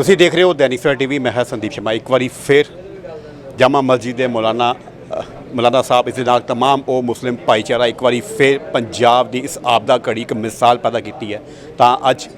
ਤੁਸੀਂ ਦੇਖ ਰਹੇ ਹੋ ਦੈਨਿਕ ਸਵੇਰਾ ਟੀਵੀ ਮੈਂ ਹਾਂ ਸੰਦੀਪ ਸ਼ਰਮਾ ਇੱਕ ਵਾਰੀ ਫਿਰ ਜਾਮਾ ਮਸਜਿਦ ਦੇ ਮੌਲਾਨਾ ਅ, ਮੌਲਾਨਾ ਸਾਹਿਬ ਇਸ ਦੇ ਨਾਲ तमाम ਉਹ ਮੁਸਲਿਮ ਭਾਈਚਾਰਾ ਇੱਕ ਵਾਰੀ ਫਿਰ ਪੰਜਾਬ ਦੀ ਇਸ ਆਪਦਾ ਘੜੀ ਇੱਕ ਮਿਸਾਲ ਪੈਦਾ ਕੀਤੀ ਹੈ ਤਾਂ ਅੱਜ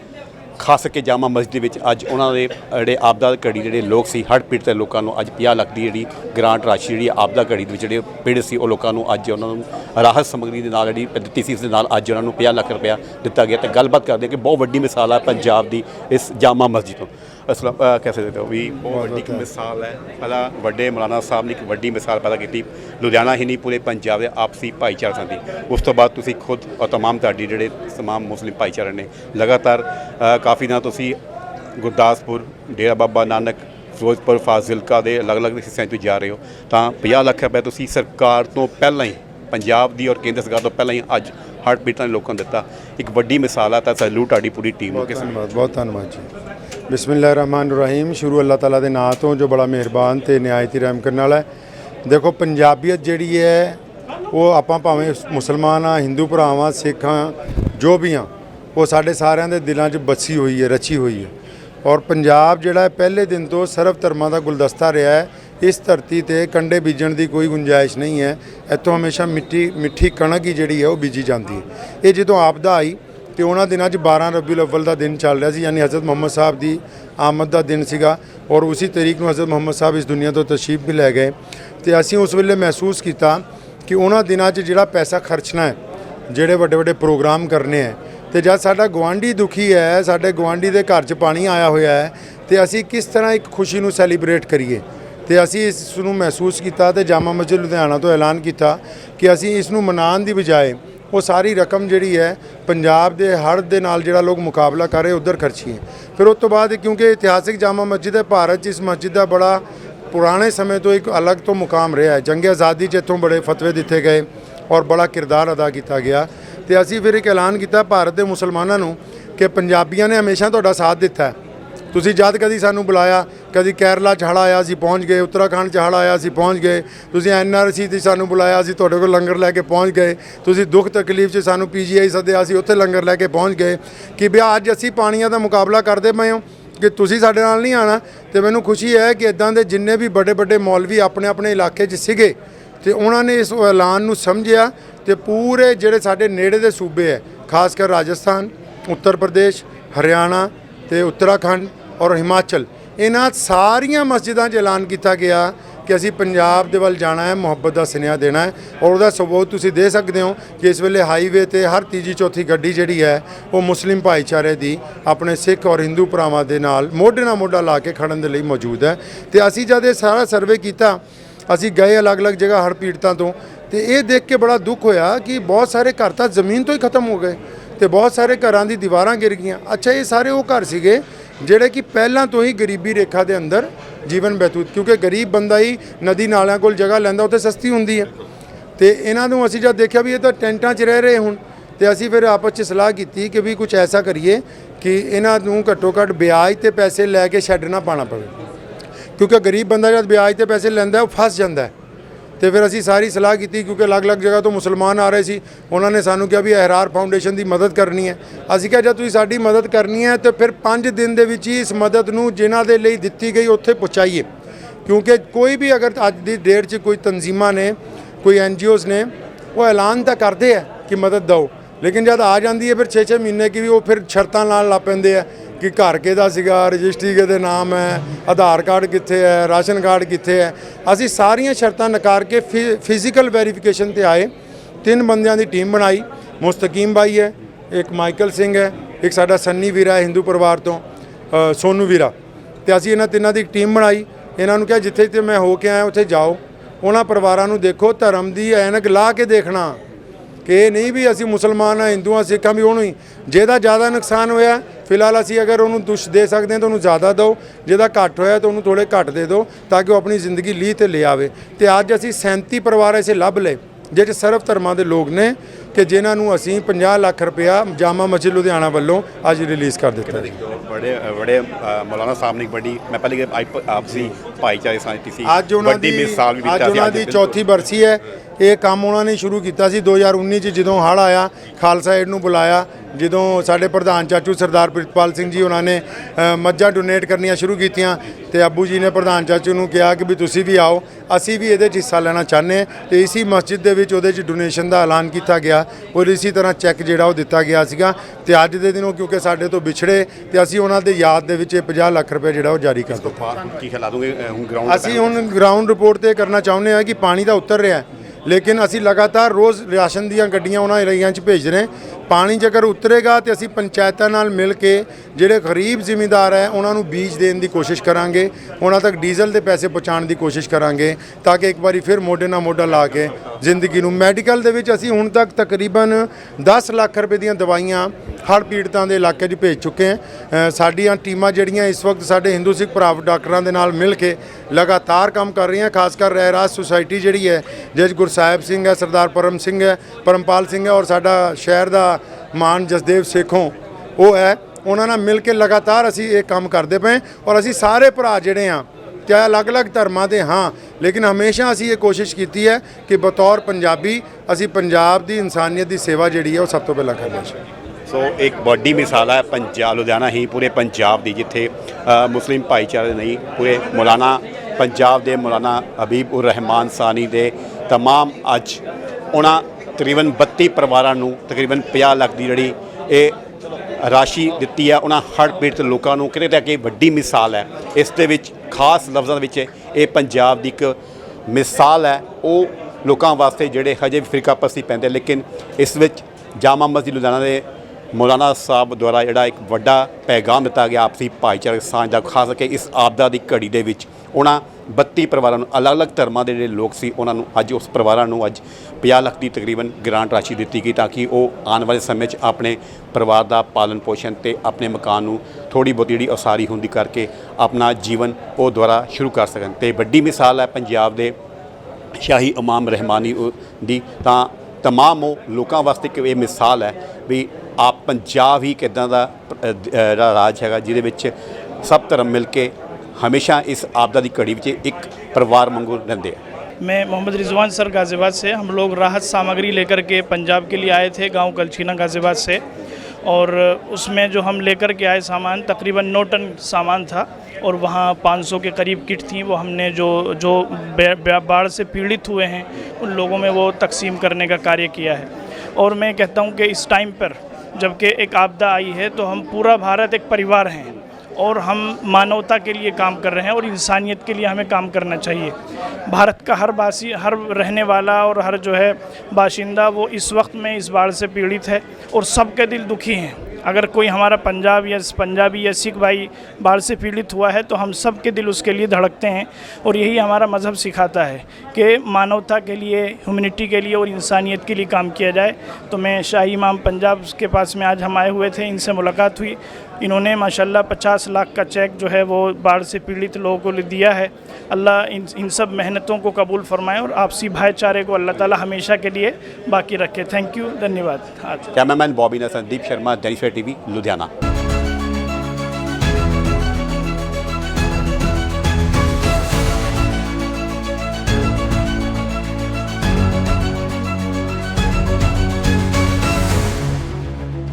ਖਾਸ ਕਰਕੇ ਜਾਮਾ ਮਸਜਿਦ ਦੇ ਵਿੱਚ ਅੱਜ ਉਹਨਾਂ ਦੇ ਜਿਹੜੇ ਆਪਦਾ ਘੜੀ ਜਿਹੜੇ ਲੋਕ ਸੀ ਹੜ੍ਹ ਪੀੜਤ ਲੋਕਾਂ ਨੂੰ ਅੱਜ 50 ਲੱਖ ਦੀ ਜਿਹੜੀ ਗ੍ਰਾਂਟ ਰਾਸ਼ੀ ਜਿਹੜੀ ਆਪਦਾ ਘੜੀ ਦੇ ਵਿੱਚ ਜਿਹੜੇ ਪੀੜਤ ਸੀ ਉਹ ਲੋਕਾਂ ਨੂੰ ਅੱਜ ਉਹਨਾਂ ਨੂੰ ਰਾਹਤ ਸਮੱਗਰੀ ਦੇ ਨਾਲ ਜਿਹੜੀ ਦਿੱਤੀ ਸੀ ਇਸ ਦੇ ਨਾਲ ਅੱਜ ਉਹਨਾਂ ਨੂੰ 50 ਲੱਖ ਰੁਪਇਆ ਦਿੱਤਾ ਗਿਆ ਤੇ ਗੱਲਬਾਤ ਕਰਦੇ ਹਾਂ ਕਿ ਬਹੁਤ ਵੱਡੀ ਮਿਸਾਲ ਹੈ ਪੰਜਾਬ ਦੀ ਇਸ ਜਾਮਾ ਮਸਜਿਦ ਤੋਂ ਅਸਲਾ ਕਹਿ ਸਕਦੇ ਹੋ ਵੀ ਬਹੁਤ ਵੱਡੀ ਇੱਕ ਮਿਸਾਲ ਹੈ। ਪਹਿਲਾਂ ਵੱਡੇ ਮੌਲਾਨਾ ਸਾਹਿਬ ਨੇ ਇੱਕ ਵੱਡੀ ਮਿਸਾਲ ਪੈਦਾ ਕੀਤੀ। ਲੁਧਿਆਣਾ ਹੀ ਨਹੀਂ ਪੂਰੇ ਪੰਜਾਬ ਦੇ ਆਪਸੀ ਭਾਈਚਾਰੇ ਸੰਦੀ ਉਸ ਤੋਂ ਬਾਅਦ ਤੁਸੀਂ ਖੁਦ ਔਰ ਤਮਾਮ ਤੁਹਾਡੀ ਜਿਹੜੇ ਤਮਾਮ ਮੁਸਲਿਮ ਭਾਈਚਾਰੇ ਨੇ ਲਗਾਤਾਰ ਕਾਫੀ ਨਾ ਤੁਸੀਂ ਗੁਰਦਾਸਪੁਰ ਡੇਰਾ ਬਾਬਾ ਨਾਨਕ ਫਿਰੋਜ਼ਪੁਰ ਫਾਜ਼ਿਲਕਾ ਦੇ ਅਲੱਗ-ਅਲੱਗ ਹਿੱਸਿਆਂ 'ਚ ਜਾ ਰਹੇ ਹੋ। ਤਾਂ 50 ਲੱਖ ਰੁਪਏ ਤੁਸੀਂ ਸਰਕਾਰ ਤੋਂ ਪਹਿਲਾਂ ਹੀ ਪੰਜਾਬ ਦੀ ਔਰ ਕੇਂਦਰ ਸਰਕਾਰ ਤੋਂ ਪਹਿਲਾਂ ਹੀ ਅੱਜ ਹਾਰਟ ਬੀਟਾਂ ਲੋਕਾਂ ਨੂੰ ਦਿੱਤਾ। ਇੱਕ ਵੱਡੀ ਮਿਸਾਲ ਆ ਤਾਂ ਸੈਲੂਟ ਤੁਹਾਡੀ ਪੂਰੀ ਟੀਮ ਨੂੰ ਬਹੁਤ ਬਹੁਤ ਧੰਨਵਾਦ ਜੀ। ਬਿਸਮਿਲ੍ਲਾਹਿਰ ਰਹਿਮਾਨਿਰ ਰਹੀਮ ਸ਼ੁਰੂ ਅੱਲਾਹ ਤਾਲਾ ਦੇ ਨਾਂ ਤੋਂ, ਜੋ ਬੜਾ ਮਿਹਰਬਾਨ ਤੇ ਨਿਆਇਤੀ ਰਹਿਮ ਕਰਨ ਵਾਲਾ ਹੈ। ਦੇਖੋ, ਪੰਜਾਬੀਅਤ ਜਿਹੜੀ ਹੈ, ਉਹ ਆਪਾਂ ਭਾਵੇਂ ਮੁਸਲਮਾਨ ਆ ਹਿੰਦੂ ਭਰਾਵਾਂ, ਸਿੱਖਾਂ ਜੋ ਵੀ ਆ ਉਹ ਸਾਡੇ ਸਾਰਿਆਂ ਦੇ ਦਿਲਾਂ 'ਚ ਬਸੀ ਹੋਈ ਹੈ, ਰਚੀ ਹੋਈ ਹੈ। ਔਰ ਪੰਜਾਬ ਜਿਹੜਾ ਹੈ, ਪਹਿਲੇ ਦਿਨ ਤੋਂ ਸਰਵ ਧਰਮਾਂ ਦਾ ਗੁਲਦਸਤਾ ਰਿਹਾ ਹੈ। ਇਸ ਧਰਤੀ ਤੇ ਕੰਡੇ ਬੀਜਣ ਦੀ ਕੋਈ ਗੁੰਜਾਇਸ਼ ਨਹੀਂ ਹੈ। ਇੱਥੋਂ ਹਮੇਸ਼ਾ ਮਿੱਟੀ, ਮਿੱਠੀ ਕਣਕ ਹੀ ਜਿਹੜੀ ਹੈ, ਉਹ ਬੀਜੀ ਜਾਂਦੀ ਹੈ। ਇਹ ਜਦੋਂ ਆਪਦਾ ਆਈ ਤੇ ਉਹਨਾਂ ਦਿਨਾਂ 'ਚ 12 ਰਬੀਉਲ ਅਵਲ ਦਾ ਦਿਨ ਚੱਲ ਰਿਹਾ ਸੀ, ਯਾਨੀ ਹਜ਼ਰਤ ਮੁਹੰਮਦ ਸਾਹਿਬ ਦੀ ਆਮਦ ਦਾ ਦਿਨ ਸੀਗਾ ਔਰ ਉਸੇ ਤਰੀਕ ਨੂੰ ਹਜ਼ਰਤ ਮੁਹੰਮਦ ਸਾਹਿਬ ਇਸ ਦੁਨੀਆ ਤੋਂ ਤਸ਼ਰੀਫ ਵੀ ਲੈ ਗਏ। ਤੇ ਅਸੀਂ ਉਸ ਵੇਲੇ ਮਹਿਸੂਸ ਕੀਤਾ ਕਿ ਉਹਨਾਂ ਦਿਨਾਂ 'ਚ ਜਿਹੜਾ ਪੈਸਾ ਖਰਚਣਾ ਹੈ, ਜਿਹੜੇ ਵੱਡੇ ਵੱਡੇ ਪ੍ਰੋਗਰਾਮ ਕਰਨੇ ਹੈ, ਤੇ ਜਦ ਸਾਡਾ ਗਵਾਂਢੀ ਦੁਖੀ ਹੈ, ਸਾਡੇ ਗਵਾਂਢੀ ਦੇ ਘਰ 'ਚ ਪਾਣੀ ਆਇਆ ਹੋਇਆ ਹੈ, ਤੇ ਅਸੀਂ ਕਿਸ ਤਰ੍ਹਾਂ ਇੱਕ ਖੁਸ਼ੀ ਨੂੰ ਸੈਲੀਬ੍ਰੇਟ ਕਰੀਏ? ਤੇ ਅਸੀਂ ਇਸ ਨੂੰ ਮਹਿਸੂਸ ਕੀਤਾ ਤੇ ਜਾਮਾ ਮਸਜਿਦ ਲੁਧਿਆਣਾ ਤੋਂ ਐਲਾਨ ਕੀਤਾ ਕਿ ਅਸੀਂ ਇਸ ਨੂੰ ਮਨਾਉਣ ਦੀ ਬਜਾਏ ਉਹ ਸਾਰੀ ਰਕਮ ਜਿਹੜੀ ਹੈ ਪੰਜਾਬ ਦੇ ਹੜ੍ਹ ਦੇ ਨਾਲ ਜਿਹੜਾ ਲੋਕ ਮੁਕਾਬਲਾ ਕਰ ਰਹੇ, ਉਧਰ ਖਰਚੀਏ ਫਿਰ ਉਸ ਤੋਂ ਬਾਅਦ ਕਿਉਂਕਿ ਇਤਿਹਾਸਿਕ ਜਾਮਾ ਮਸਜਿਦ ਹੈ, ਭਾਰਤ 'ਚ ਇਸ ਮਸਜਿਦ ਦਾ ਬੜਾ ਪੁਰਾਣੇ ਸਮੇਂ ਤੋਂ ਇੱਕ ਅਲੱਗ ਤੋਂ ਮੁਕਾਮ ਰਿਹਾ ਹੈ। ਜੰਗ ਆਜ਼ਾਦੀ 'ਚ ਇੱਥੋਂ ਬੜੇ ਫਤਵੇ ਦਿੱਤੇ ਗਏ ਔਰ ਬੜਾ ਕਿਰਦਾਰ ਅਦਾ ਕੀਤਾ ਗਿਆ। ਤੇ ਅਸੀਂ ਫਿਰ ਇੱਕ ਐਲਾਨ ਕੀਤਾ ਭਾਰਤ ਦੇ ਮੁਸਲਮਾਨਾਂ ਨੂੰ ਕਿ ਪੰਜਾਬੀਆਂ ਨੇ ਹਮੇਸ਼ਾ ਤੁਹਾਡਾ ਸਾਥ ਦਿੱਤਾ ਹੈ। ਤੁਸੀਂ ਜਦ ਕਦੀ ਸਾਨੂੰ ਬੁਲਾਇਆ, ਕਦੀ ਕੇਰਲਾ ਚ ਹੜ੍ਹ ਆਇਆ ਅਸੀਂ ਪਹੁੰਚ ਗਏ, ਉੱਤਰਾਖੰਡ ਚ ਹੜ੍ਹ ਆਇਆ ਅਸੀਂ ਪਹੁੰਚ ਗਏ, ਤੁਸੀਂ ਐਨਆਰਸੀ ਤੇ ਸਾਨੂੰ ਬੁਲਾਇਆ ਅਸੀਂ ਤੁਹਾਡੇ ਕੋਲ ਲੰਗਰ ਲੈ ਕੇ ਪਹੁੰਚ ਗਏ, ਤੁਸੀਂ ਦੁੱਖ ਤਕਲੀਫ 'ਚ ਸਾਨੂੰ ਪੀਜੀਆਈ ਸੱਦਿਆ ਅਸੀਂ ਉੱਥੇ ਲੰਗਰ ਲੈ ਕੇ ਪਹੁੰਚ ਗਏ, ਕਿ ਵੀ ਅੱਜ ਅਸੀਂ ਪਾਣੀਆਂ ਦਾ ਮੁਕਾਬਲਾ ਕਰਦੇ ਪਏ ਹਾਂ, ਕਿ ਤੁਸੀਂ ਸਾਡੇ ਨਾਲ ਨਹੀਂ ਆਣਾ ਤੇ ਮੈਨੂੰ ਖੁਸ਼ੀ ਹੈ ਕਿ ਇਦਾਂ ਦੇ ਜਿੰਨੇ ਵੀ ਵੱਡੇ ਵੱਡੇ ਮੌਲਵੀ ਆਪਣੇ ਆਪਣੇ ਇਲਾਕੇ 'ਚ ਸੀਗੇ, ਤੇ ਉਹਨਾਂ ਨੇ ਇਸ ਐਲਾਨ ਨੂੰ ਸਮਝਿਆ, ਤੇ ਪੂਰੇ ਜਿਹੜੇ ਸਾਡੇ ਨੇੜੇ ਦੇ ਸੂਬੇ ਹੈ, ਖਾਸ ਕਰ ਰਾਜਸਥਾਨ, ਉੱਤਰ ਪ੍ਰਦੇਸ਼, ਹਰਿਆਣਾ ਤੇ ਉੱਤਰਾਖੰਡ ਔਰ ਹਿਮਾਚਲ। ਇਹਨਾਂ ਸਾਰੀਆਂ ਮਸਜਿਦਾਂ 'ਚ ਐਲਾਨ ਕੀਤਾ ਗਿਆ ਕਿ ਅਸੀਂ ਪੰਜਾਬ ਦੇ ਵੱਲ ਜਾਣਾ ਹੈ, ਮੁਹੱਬਤ ਦਾ ਸੁਨੇਹਾ ਦੇਣਾ ਹੈ ਔਰ ਉਹਦਾ ਸਬੂਤ ਤੁਸੀਂ ਦੇ ਸਕਦੇ ਹੋ ਕਿ ਇਸ ਵੇਲੇ ਹਾਈਵੇ ਤੇ ਹਰ ਤੀਜੀ ਚੌਥੀ ਗੱਡੀ ਜਿਹੜੀ ਹੈ, ਉਹ ਮੁਸਲਿਮ ਭਾਈਚਾਰੇ ਦੀ ਆਪਣੇ ਸਿੱਖ ਔਰ ਹਿੰਦੂ ਭਰਾਵਾਂ ਦੇ ਨਾਲ ਮੋਢੇ ਨਾਲ ਮੋਢਾ ਲਾ ਕੇ ਖੜਨ ਦੇ ਲਈ ਮੌਜੂਦ ਹੈ। ਤੇ ਅਸੀਂ ਜਦ ਇਹ ਸਾਰਾ ਸਰਵੇ ਕੀਤਾ, ਅਸੀਂ ਗਏ ਅਲੱਗ-ਅਲੱਗ ਜਗ੍ਹਾ ਹਰ ਪੀੜਤਾਂ ਤੋਂ ਤੇ ਇਹ ਦੇਖ ਕੇ ਬੜਾ ਦੁੱਖ ਹੋਇਆ ਕਿ ਬਹੁਤ ਸਾਰੇ ਘਰ ਤਾਂ ਜ਼ਮੀਨ ਤੋਂ ਹੀ ਖਤਮ ਹੋ ਗਏ ਤੇ ਬਹੁਤ ਸਾਰੇ ਘਰਾਂ ਦੀ ਦੀਵਾਰਾਂ ਗਿਰ ਗਈਆਂ। ਅੱਛਾ, ਇਹ ਸਾਰੇ ਉਹ ਘਰ ਸੀਗੇ ਜਿਹੜੇ ਕਿ ਪਹਿਲਾਂ ਤੋਂ ਹੀ ਗਰੀਬੀ ਰੇਖਾ ਦੇ ਅੰਦਰ ਜੀਵਨ ਬਤੂਤ ਕਿਉਂਕਿ ਗਰੀਬ ਬੰਦਾ ਹੀ ਨਦੀ ਨਾਲਿਆਂ ਕੋਲ ਜਗ੍ਹਾ ਲੈਂਦਾ, ਉੱਥੇ ਸਸਤੀ ਹੁੰਦੀ ਹੈ। ਤੇ ਇਹਨਾਂ ਨੂੰ ਅਸੀਂ ਜਦ ਦੇਖਿਆ ਵੀ ਇਹ ਤਾਂ ਟੈਂਟਾਂ 'ਚ ਰਹਿ ਰਹੇ ਹੁਣ, ਤੇ ਅਸੀਂ ਫਿਰ ਆਪਸ 'ਚ ਸਲਾਹ ਕੀਤੀ ਕਿ ਵੀ ਕੁਝ ਐਸਾ ਕਰੀਏ ਕਿ ਇਹਨਾਂ ਨੂੰ ਘੱਟੋ ਘੱਟ ਵਿਆਜ ਤੇ ਪੈਸੇ ਲੈ ਕੇ ਛੱਡ ਨਾ ਪਾਣਾ ਪਵੇ। ਕਿਉਂਕਿ ਗਰੀਬ ਬੰਦਾ ਜਦ ਵਿਆਜ ਤੇ ਪੈਸੇ ਲੈਂਦਾ, ਉਹ ਫਸ ਜਾਂਦਾ ਹੈ। ਤੇ ਫਿਰ ਅਸੀਂ ਸਾਰੀ ਸਲਾਹ ਕੀਤੀ ਕਿਉਂਕਿ ਅਲੱਗ-ਅਲੱਗ ਜਗ੍ਹਾ ਤੋਂ ਮੁਸਲਮਾਨ ਆ ਰਹੇ ਸੀ। ਉਹਨਾਂ ਨੇ ਸਾਨੂੰ ਕਿਹਾ ਵੀ ਅਹਿਰਾਰ ਫਾਊਂਡੇਸ਼ਨ ਦੀ ਮਦਦ ਕਰਨੀ ਹੈ। ਅਸੀਂ ਕਿਹਾ ਜੇ ਤੁਸੀਂ ਸਾਡੀ ਮਦਦ ਕਰਨੀ ਹੈ, ਤੇ ਫਿਰ 5 ਦਿਨ ਦੇ ਵਿੱਚ ਹੀ ਇਸ ਮਦਦ ਨੂੰ ਜਿਨ੍ਹਾਂ ਦੇ ਲਈ ਦਿੱਤੀ ਗਈ, ਉੱਥੇ ਪਹੁੰਚਾਈਏ। ਕਿਉਂਕਿ ਕੋਈ ਵੀ ਅਗਰ ਅੱਜ ਦੀ ਡੇਟ 'ਚ ਕੋਈ ਤਨਜ਼ੀਮਾਂ ਨੇ, ਕੋਈ ਐਨਜੀਓਜ਼ ਨੇ, ਉਹ ਐਲਾਨ ਤਾਂ ਕਰਦੇ ਆ ਕਿ ਮਦਦ ਦਿਓ। ਲੇਕਿਨ ਜਦ ਆ ਜਾਂਦੀ ਹੈ, ਫਿਰ 6-6 ਮਹੀਨੇ ਕੀ ਵੀ ਉਹ ਫਿਰ ਸ਼ਰਤਾਂ ਨਾਲ ਲੱਗ ਪੈਂਦੇ ਆ। ਕਿ ਘਰ ਕਿਹਦਾ ਸੀਗਾ ਰਜਿਸਟਰੀ ਕਿਹਦੇ ਨਾਮ ਹੈ ਆਧਾਰ ਕਾਰਡ ਕਿੱਥੇ ਹੈ ਰਾਸ਼ਨ ਕਾਰਡ ਕਿੱਥੇ ਹੈ। ਅਸੀਂ ਸਾਰੀਆਂ ਸ਼ਰਤਾਂ ਨਕਾਰ ਕੇ ਫਿਜ਼ੀਕਲ ਵੈਰੀਫਿਕੇਸ਼ਨ ਤੇ ਆਏ। ਤਿੰਨ ਬੰਦਿਆਂ ਦੀ ਟੀਮ ਬਣਾਈ। ਮੁਸਤਕੀਮ ਬਾਈ ਹੈ ਇੱਕ ਮਾਈਕਲ ਸਿੰਘ ਹੈ ਇੱਕ ਸਾਡਾ ਸੰਨੀ ਵੀਰਾ ਹੈ ਹਿੰਦੂ ਪਰਿਵਾਰ ਤੋਂ ਅ, ਸੋਨੂ ਵੀਰਾ। ਤੇ ਅਸੀਂ ਇਹਨਾਂ ਤਿੰਨਾਂ ਦੀ ਇੱਕ ਟੀਮ ਬਣਾਈ। ਇਹਨਾਂ ਨੂੰ ਕਿਹਾ ਜਿੱਥੇ ਜਿੱਥੇ ਮੈਂ ਹੋ ਕੇ ਆਇਆ ਉੱਥੇ ਜਾਓ। ਉਹਨਾਂ ਪਰਿਵਾਰਾਂ ਨੂੰ ਦੇਖੋ ਧਰਮ ਦੀ ਐਨਕ ਲਾ ਕੇ ਦੇਖਣਾ। ਕਿ ਇਹ ਨਹੀਂ ਵੀ ਅਸੀਂ ਮੁਸਲਮਾਨ ਆ ਹਿੰਦੂ ਆ ਸਿੱਖਾਂ ਵੀ ਉਹਨੂੰ ਹੀ। ਜਿਹਦਾ ਜ਼ਿਆਦਾ ਨੁਕਸਾਨ ਹੋਇਆ ਫਿਲਹਾਲ ਅਸੀਂ ਅਗਰ ਉਹਨੂੰ ਦੁਸ਼ ਦੇ ਸਕਦੇ ਹਾਂ ਤਾਂ ਉਹਨੂੰ ਜ਼ਿਆਦਾ ਦਿਓ। ਜਿਹਦਾ ਘੱਟ ਹੋਇਆ ਤਾਂ ਉਹਨੂੰ ਥੋੜੇ ਘੱਟ ਦੇ ਦਿਓ ਤਾਂ ਕਿ ਉਹ ਆਪਣੀ ਜ਼ਿੰਦਗੀ ਲੀਹ ਤੇ ਲੈ ਆਵੇ। ਤੇ ਅੱਜ ਅਸੀਂ 37 ਪਰਿਵਾਰ ਐਸੇ ਲੱਭ ਲਏ ਜਿਹੜੇ ਸਰਵ ਧਰਮਾਂ ਦੇ ਲੋਕ ਨੇ ਕਿ ਜਿਨ੍ਹਾਂ ਨੂੰ ਅਸੀਂ 50 ਲੱਖ ਰੁਪਇਆ ਜਾਮਾ ਮਸਜਿਦ ਲੁਧਿਆਣਾ ਵੱਲੋਂ ਅੱਜ ਰਿਲੀਜ਼ ਕਰ ਦਿੱਤਾ। ਹੈ ਬੜੇ ਬੜੇ ਮੌਲਾਨਾ ਸਾਹਿਬ ਨੇ ਵੱਡੀ ਮੈਂ ਪਹਿਲੇ ਕਿ ਆਪ- ਆਪਸੀ ਭਾਈਚਾਰੇ ਸਾਂਝੀ ਸੀ। ਅੱਜ ਉਹਨਾਂ ਵੱਡੀ ਦੀ ਮਿਸਾਲ ਵੀ ਅੱਜ ਦਿੱਤਾ ਸੀ ਉਹਨਾਂ ਦੀ ਚੌਥੀ ਬਰਸੀ ਹੈ। ਇਹ ਕੰਮ ਉਹਨਾਂ ਨੇ ਸ਼ੁਰੂ ਕੀਤਾ ਸੀ 2019 ਚ ਜਦੋਂ ਹੜ੍ਹ ਆਇਆ ਖਾਲਸਾ ਏਡ ਨੂੰ ਬੁਲਾਇਆ ਜਦੋਂ ਸਾਡੇ ਪ੍ਰਧਾਨ ਚਾਚੂ ਸਰਦਾਰ ਪ੍ਰਿਤਪਾਲ ਸਿੰਘ ਜੀ ਉਹਨਾਂ ਨੇ ਮੱਝਾਂ ਡੋਨੇਟ ਕਰਨੀਆਂ ਸ਼ੁਰੂ ਕੀਤੀਆਂ ਤੇ ਅੱਬੂ ਜੀ ਨੇ ਪ੍ਰਧਾਨ ਚਾਚੂ ਨੂੰ ਕਿਹਾ ਕਿ ਵੀ ਤੁਸੀਂ ਵੀ ਆਓ ਅਸੀਂ ਵੀ ਇਹਦੇ 'ਚ ਹਿੱਸਾ ਲੈਣਾ ਚਾਹੁੰਦੇ ਹਾਂ ਤੇ ਇਸੀ ਮਸਜਿਦ ਦੇ ਵਿੱਚ ਉਹਦੇ 'ਚ ਡੋਨੇਸ਼ਨ ਦਾ ਐਲਾਨ ਕੀਤਾ ਗਿਆ ਔਰ ਇਸੀ ਤਰ੍ਹਾਂ ਚੈੱਕ ਜਿਹੜਾ ਉਹ ਦਿੱਤਾ ਗਿਆ ਸੀਗਾ ਤੇ ਅੱਜ ਦੇ ਦਿਨ ਉਹ ਕਿਉਂਕਿ ਸਾਡੇ ਤੋਂ ਵਿਛੜੇ ਤੇ ਅਸੀਂ ਉਹਨਾਂ ਦੇ ਯਾਦ ਦੇ ਵਿੱਚ ਇਹ 50 ਲੱਖ ਰੁਪਏ ਜਿਹੜਾ ਉਹ ਜਾਰੀ ਕਰ ਦਿੱਤਾ। ਕੀ ਖਿਲਾ ਦੋਗੇ ਹੁਣ ਗਰਾਊਂਡ ਅਸੀਂ ਹੁਣ ਗਰਾਊਂਡ ਰਿਪੋਰਟ ਤੇ ਕਰਨਾ ਚਾਹੁੰਦੇ ਹਾਂ ਕਿ ਪਾਣੀ ਤਾਂ ਉਤਰ ਰਿਹਾ ਹੈ, ਲੇਕਿਨ ਅਸੀਂ ਲਗਾਤਾਰ ਰੋਜ਼ ਰਾਸ਼ਨ ਦੀਆਂ ਗੱਡੀਆਂ ਉਹਨਾਂ ਏਰੀਆ 'ਚ ਭੇਜ ਰਹੇ ਪਾਣੀ ਜੇਕਰ ਉਤਰੇਗਾ ਤੇ ਅਸੀਂ ਪੰਚਾਇਤਾਂ ਨਾਲ ਮਿਲ ਕੇ ਜਿਹੜੇ ਗਰੀਬ ਜ਼ਿਮੀਂਦਾਰ ਹੈ, ਉਹਨਾਂ ਨੂੰ ਬੀਜ ਦੇਣ ਦੀ ਕੋਸ਼ਿਸ਼ ਕਰਾਂਗੇ, ਉਹਨਾਂ ਤੱਕ ਡੀਜ਼ਲ ਦੇ ਪੈਸੇ ਪਹੁੰਚਾਉਣ ਦੀ ਕੋਸ਼ਿਸ਼ ਕਰਾਂਗੇ ਤਾਂ ਕਿ ਇੱਕ ਵਾਰੀ ਫਿਰ ਮੋਢੇ ਨਾਲ ਮੋਢਾ ਲਾ ਕੇ ਜ਼ਿੰਦਗੀ ਨੂੰ, ਮੈਡੀਕਲ ਦੇ ਵਿੱਚ ਅਸੀਂ ਹੁਣ ਤੱਕ ਤਕਰੀਬਨ 10 ਲੱਖ ਰੁਪਏ ਦੀਆਂ ਦਵਾਈਆਂ ਹੜ੍ਹ ਪੀੜਤਾਂ ਦੇ ਇਲਾਕੇ 'ਚ ਭੇਜ ਚੁੱਕੇ ਹਾਂ। ਸਾਡੀਆਂ ਟੀਮਾਂ ਜਿਹੜੀਆਂ ਇਸ ਵਕਤ ਸਾਡੇ ਹਿੰਦੂ ਸਿੱਖ ਭਰਾ ਡਾਕਟਰਾਂ ਦੇ ਨਾਲ ਮਿਲ ਕੇ ਲਗਾਤਾਰ ਕੰਮ ਕਰ ਰਹੀਆਂ, ਖਾਸ ਕਰ ਰਹਿਰਾਜ ਸੁਸਾਇਟੀ ਜਿਹੜੀ ਹੈ ਜਿਸ 'ਚ ਗੁਰਸਾਹਿਬ ਸਿੰਘ ਹੈ, ਸਰਦਾਰ ਪਰਮ ਸਿੰਘ ਹੈ, ਪਰਮਪਾਲ ਸਿੰਘ ਹੈ ਔਰ ਸਾਡਾ ਸ਼ਹਿਰ ਦਾ ਮਾਨ ਜਸਦੇਵ ਸੇਖੋਂ ਉਹ ਹੈ ਉਹਨਾਂ ਨਾਲ ਮਿਲ ਕੇ ਲਗਾਤਾਰ ਅਸੀਂ ਇਹ ਕੰਮ ਕਰਦੇ ਪਏ ਔਰ ਅਸੀਂ ਸਾਰੇ ਭਰਾ ਜਿਹੜੇ ਆ ਚਾਹੇ ਅਲੱਗ-ਅਲੱਗ ਧਰਮਾਂ ਦੇ ਹਾਂ ਲੇਕਿਨ ਹਮੇਸ਼ਾ ਅਸੀਂ ਇਹ ਕੋਸ਼ਿਸ਼ ਕੀਤੀ ਹੈ ਕਿ ਬਤੌਰ ਪੰਜਾਬੀ ਅਸੀਂ ਪੰਜਾਬ ਦੀ ਇਨਸਾਨੀਅਤ ਦੀ ਸੇਵਾ ਜਿਹੜੀ ਹੈ ਉਹ ਸਭ ਤੋਂ ਪਹਿਲਾਂ ਕਰਨਾ ਚਾਹੀਦਾ ਸੋ ਇੱਕ ਵੱਡੀ ਮਿਸਾਲ ਹੈ ਪੰਜਾਬ ਲੁਧਿਆਣਾ ਹੀ ਪੂਰੇ ਪੰਜਾਬ ਦੀ ਜਿੱਥੇ ਅ, ਮੁਸਲਿਮ ਭਾਈਚਾਰੇ ਦੇ ਨਹੀਂ ਪੂਰੇ ਮੌਲਾਨਾ ਪੰਜਾਬ ਦੇ ਮੌਲਾਨਾ ਹਬੀਬ ਉਰ ਰਹਿਮਾਨ ਸਾਨੀ ਦੇ तमाम ਅੱਜ ਉਹਨਾਂ ਤਕਰੀਬਨ 32 ਪਰਿਵਾਰਾਂ ਨੂੰ ਤਕਰੀਬਨ 50 ਲੱਖ ਦੀ ਜਿਹੜੀ ਇਹ ਰਾਸ਼ੀ ਦਿੱਤੀ ਹੈ, ਉਹਨਾਂ ਹੜ੍ਹ ਪੀੜਤ ਲੋਕਾਂ ਨੂੰ ਕਿਤੇ ਤਾਂ ਕਿਤੇ ਵੱਡੀ ਮਿਸਾਲ ਹੈ। ਇਸ ਦੇ ਵਿੱਚ ਖਾਸ ਲਫ਼ਜ਼ਾਂ ਦੇ ਵਿੱਚ ਇਹ ਪੰਜਾਬ ਦੀ ਇੱਕ ਮਿਸਾਲ ਹੈ। ਉਹ ਲੋਕਾਂ ਵਾਸਤੇ ਜਿਹੜੇ ਹਜੇ ਵੀ ਫਿਰਕਾਪਸਤੀ ਪੈਂਦੇ ਲੇਕਿਨ ਇਸ ਵਿੱਚ ਜਾਮਾ ਮਸਜਿਦ ਲੁਧਿਆਣਾ ਦੇ ਮੌਲਾਨਾ ਸਾਹਿਬ ਦੁਆਰਾ ਜਿਹੜਾ ਇੱਕ ਵੱਡਾ ਪੈਗਾਮ ਦਿੱਤਾ ਗਿਆ ਆਪਸੀ ਭਾਈਚਾਰਕ ਸਾਂਝ ਦਾ, ਖਾਸ ਕਰਕੇ ਇਸ ਆਪਦਾ ਦੀ ਘੜੀ ਦੇ ਵਿੱਚ। ਉਹਨਾਂ 32 ਪਰਿਵਾਰਾਂ ਨੂੰ ਅਲੱਗ-ਅਲੱਗ ਧਰਮਾਂ ਦੇ ਜਿਹੜੇ ਲੋਕ ਸੀ, ਉਹਨਾਂ ਨੂੰ ਅੱਜ ਉਸ ਪਰਿਵਾਰਾਂ ਨੂੰ ਅੱਜ 50 ਲੱਖ ਦੀ ਤਕਰੀਬਨ ਗ੍ਰਾਂਟ ਰਾਸ਼ੀ ਦਿੱਤੀ ਗਈ ਤਾਂ ਕਿ ਉਹ ਆਉਣ ਵਾਲੇ ਸਮੇਂ 'ਚ ਆਪਣੇ ਪਰਿਵਾਰ ਦਾ ਪਾਲਣ ਪੋਸ਼ਣ ਤੇ ਆਪਣੇ ਮਕਾਨ ਨੂੰ ਥੋੜੀ ਬਹੁਤੀ ਜਿਹੜੀ ਉਸਾਰੀ ਹੁੰਦੀ ਕਰਕੇ ਆਪਣਾ ਜੀਵਨ ਉਹ ਦੁਆਰਾ ਸ਼ੁਰੂ ਕਰ ਸਕਣ। ਤੇ ਵੱਡੀ ਮਿਸਾਲ ਹੈ ਪੰਜਾਬ ਦੇ ਸ਼ਾਹੀ ਇਮਾਮ ਰਹਿਮਾਨੀ ਦੀ। ਤਾਂ ਤਮਾਮ ਉਹ ਲੋਕਾਂ ਵਾਸਤੇ ਇੱਕ ਇਹ ਮਿਸਾਲ ਹੈ ਵੀ ਆਪ ਪੰਜਾਬ ਹੀ ਇੱਕ ਇੱਦਾਂ ਦਾ ਪ- ਅ, ਦ- ਅ, ਜਿਹੜਾ ਰਾਜ ਹੈਗਾ ਜਿਹਦੇ ਵਿੱਚ ਸਭ ਧਰਮ ਮਿਲ ਕੇ ਹਮੇਸ਼ਾ ਇਸ ਆਪਦਾ ਦੀ ਘੜੀ ਵਿੱਚ ਇੱਕ ਪਰਿਵਾਰ ਵਾਂਗੂ ਰਹਿੰਦੇ ਆ मैं मोहम्मद रिजवान सर गाज़ियाबाद से हम लोग राहत सामग्री लेकर के पंजाब के लिए आए थे गांव कलछीना गाज़ियाबाद से और उसमें जो हम लेकर के आए सामान तकरीबन नौ टन सामान था और वहाँ 500 के करीब किट थी वो हमने जो जो बे- बे- बाढ़ से पीड़ित हुए हैं उन लोगों में वो तकसीम करने का कार्य किया है और मैं कहता हूँ कि इस टाइम पर जबकि एक आपदा आई है तो हम पूरा भारत एक परिवार हैं और हम मानवता के लिए काम कर रहे हैं और इंसानियत के लिए हमें काम करना चाहिए। भारत का हर बासी, हर रहने वाला और हर जो है बाशिंदा, वो इस वक्त में इस बाढ़ से पीड़ित है और सबके दिल दुखी हैं। अगर कोई हमारा पंजाब या पंजाबी या सिख भाई बाढ़ से पीड़ित हुआ है तो हम सब के दिल उसके लिए धड़कते हैं और यही हमारा मज़हब सिखाता है कि मानवता के लिए ह्यूमनिटी के लिए और इंसानियत के लिए काम किया जाए। तो मैं शाही इमाम पंजाब के पास में आज हम आए हुए थे, इनसे मुलाकात हुई। इन्होंने माशाल्लाह 50 लाख का चेक जो है वो बाढ़ से पीड़ित लोगों को लिए दिया है। अल्लाह इन इन सब मेहनतों को कबूल फरमाए और आपसी भाईचारे को अल्लाह ताला हमेशा के लिए बाकी रखे। थैंक यू धन्यवाद। कैमरामैन बॉबी ने संदीप शर्मा डेलीफेट ਟੀਵੀ ਲੁਧਿਆਣਾ